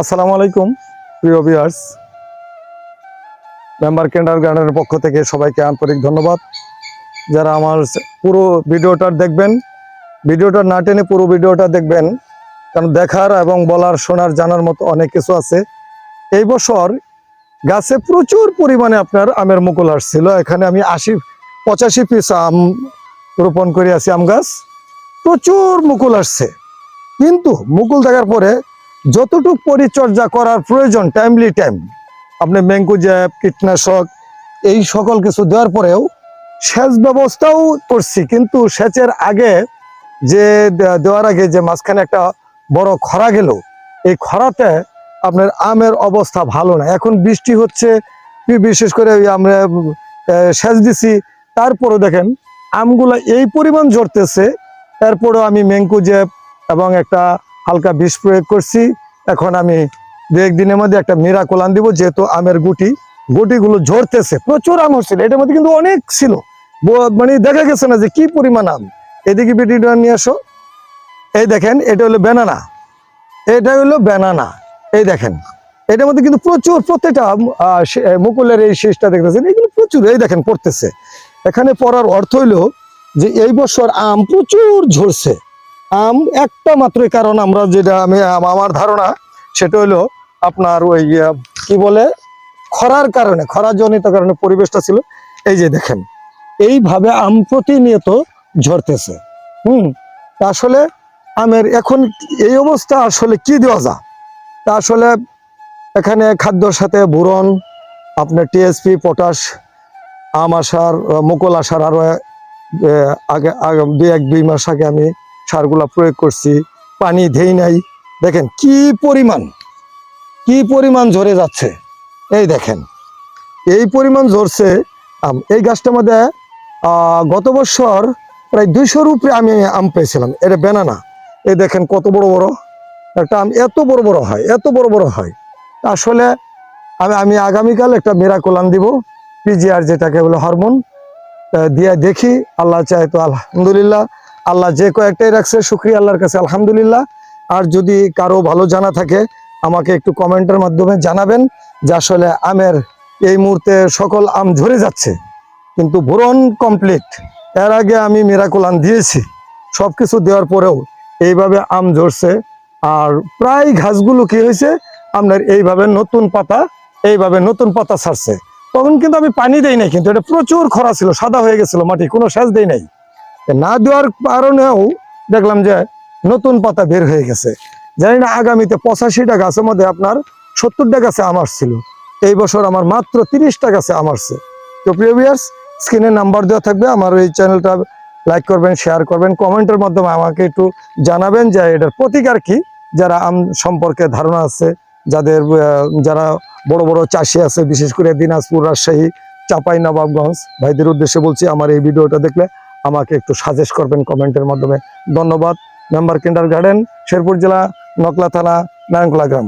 আসসালামু আলাইকুম, প্রিয় ভিউয়ার্স মেম্বার কেন্ডার গার্ডেনের পক্ষ থেকে সবাইকে আন্তরিক ধন্যবাদ। যারা আমার পুরো ভিডিওটা দেখবেন, ভিডিওটা না টেনে পুরো ভিডিওটা দেখবেন, কারণ দেখার এবং বলার, শোনার, জানার মতো অনেক কিছু আছে। এই বছর গাছে প্রচুর পরিমাণে আপনার আমের মুকুল আসছিল। এখানে আমি আশি, পঁচাশি পিস আম রোপণ করে আছি, আম গাছ। প্রচুর মুকুল আসছে। কিন্তু মুকুল দেখার পরে যতটুকু পরিচর্যা করার প্রয়োজন টাইমলি টাইম আপনি ম্যাঙ্কুজ্যাপ কীটনাশক, এই সকল কিছু দেওয়ার পরেও সেচ ব্যবস্থাও করছি। কিন্তু সেচের আগে যে দেওয়ার আগে যে মাঝখানে একটা বড় খরা গেল, এই খরাতে আপনার আমের অবস্থা ভালো না। এখন বৃষ্টি হচ্ছে বিশেষ করে আমরা সেচ দিছি। তারপরে দেখেন, আমগুলো এই পরিমাণ ঝরতেছে। এরপরেও আমি ম্যাঙ্কুজ্যাপ এবং একটা হালকা বিষ প্রয়োগ করছি। এখন আমি দু একদিনের মধ্যে একটা মিরাকোলান দিব, যেহেতু আমের গুটি। গুটিগুলো ঝরতেছে, প্রচুর আম হচ্ছিল। এটার মধ্যে কিন্তু অনেক ছিল। মানে দেখা গেছে না যে কি পরিমাণ আম। এদিকে বেটিটা নিয়ে আসো। এই দেখেন, এটা হলো ব্যানানা এটা হলো ব্যানানা এই দেখেন, এটার মধ্যে কিন্তু প্রচুর প্রত্যেকটা মুকুলের এই শেষটা দেখতেছেন, এগুলো প্রচুর, এই দেখেন পড়তেছে। এখানে পড়ার অর্থ হইল যে এই বছর আম প্রচুর ঝরছে। আম একটা মাত্রই কারণ আমরা যেটা আমি আম- আমার ধারণা সেটা হলো আপনার ওই কি বলে খরার কারণে খরাজনিত কারণে পরিবেশটা ছিল। এই যে দেখেন এইভাবে আম প্রতিনিয়ত ঝরতেছে। হুম আসলে আমের এখন এই অবস্থা আসলে কি দেওয়া যায়? তা আসলে এখানে খাদ্যর সাথে বুরন আপনার টিএসপি পটাশ আম আসার মুকুল আসার আরও আহ, আগে আগে দুই এক দুই মাস আগে আমি সারগুলা প্রয়োগ করছি, পানি ধেই নাই। দেখেন কি পরিমাণ কি পরিমাণ ঝরে যাচ্ছে। এই দেখেন, এই পরিমাণ ঝরছে, আম এই গাছটার মধ্যে গত বছর প্রায় দুইশোর উপরে আমি আম পেয়েছিলাম। এটা বেনানা এই দেখেন কত বড় বড়। একটা আম এত বড় বড় হয়, এত বড় বড় হয়। আসলে আমি আমি আগামীকাল একটা মেরাকোলান দিব। পিজিআর যেটাকে বলে হরমোন দিয়ে দেখি। আল্লাহ চায় তো আলহামদুলিল্লাহ। আল্লাহ যে কয়েকটাই রাখছে, শুক্রিয়া আল্লাহর কাছে, আলহামদুলিল্লাহ। আর যদি কারও ভালো জানা থাকে, আমাকে একটু কমেন্টের মাধ্যমে জানাবেন, যে আসলে আমের এই মুহূর্তে সকল আম ঝরে যাচ্ছে। কিন্তু ভ্রণ কমপ্লিট এর আগে আমি মিরাকুলান দিয়েছি। সব কিছু দেওয়ার পরেও এইভাবে আম ঝরছে। আর প্রায় ঘাসগুলো কি হয়েছে? আপনার এইভাবে নতুন পাতা, এইভাবে নতুন পাতা ছাড়ছে। তখন কিন্তু আমি পানি দেই নাই, কিন্তু এটা প্রচুর খরা ছিল, সাদা হয়ে গেছিল মাটি, কোনো সেচ দেই নাই। না দেওয়ার কারণেও দেখলাম যে নতুন পাতা বের হয়ে গেছে। জানি না আগামীতে পঁচাশিটা গাছের মধ্যে আপনার সত্তরটা গাছে আমার ছিল। এই বছর আমার মাত্র তিরিশটা গাছে আমারছে তো প্রিয় ভিউয়ার্স স্ক্রিনে নাম্বার দেওয়া থাকবে, আমার এই চ্যানেলটা লাইক করবেন শেয়ার করবেন কমেন্টের মাধ্যমে আমাকে একটু জানাবেন যে এটার প্রতিকার কি, যারা আম সম্পর্কে ধারণা আছে, যাদের যারা বড় বড় চাষি আছে, বিশেষ করে দিনাজপুর রাজশাহী, চাপাই নবাবগঞ্জ, ভাইদের উদ্দেশ্যে বলছি, আমার এই ভিডিওটা দেখলে আমাকে একটু সাজেস্ট করবেন কমেন্টের মাধ্যমে। ধন্যবাদ। মেম্বার কিন্ডার গার্ডেন শেরপুর জেলা, নকলা থানা নারায়ণকলা গ্রাম।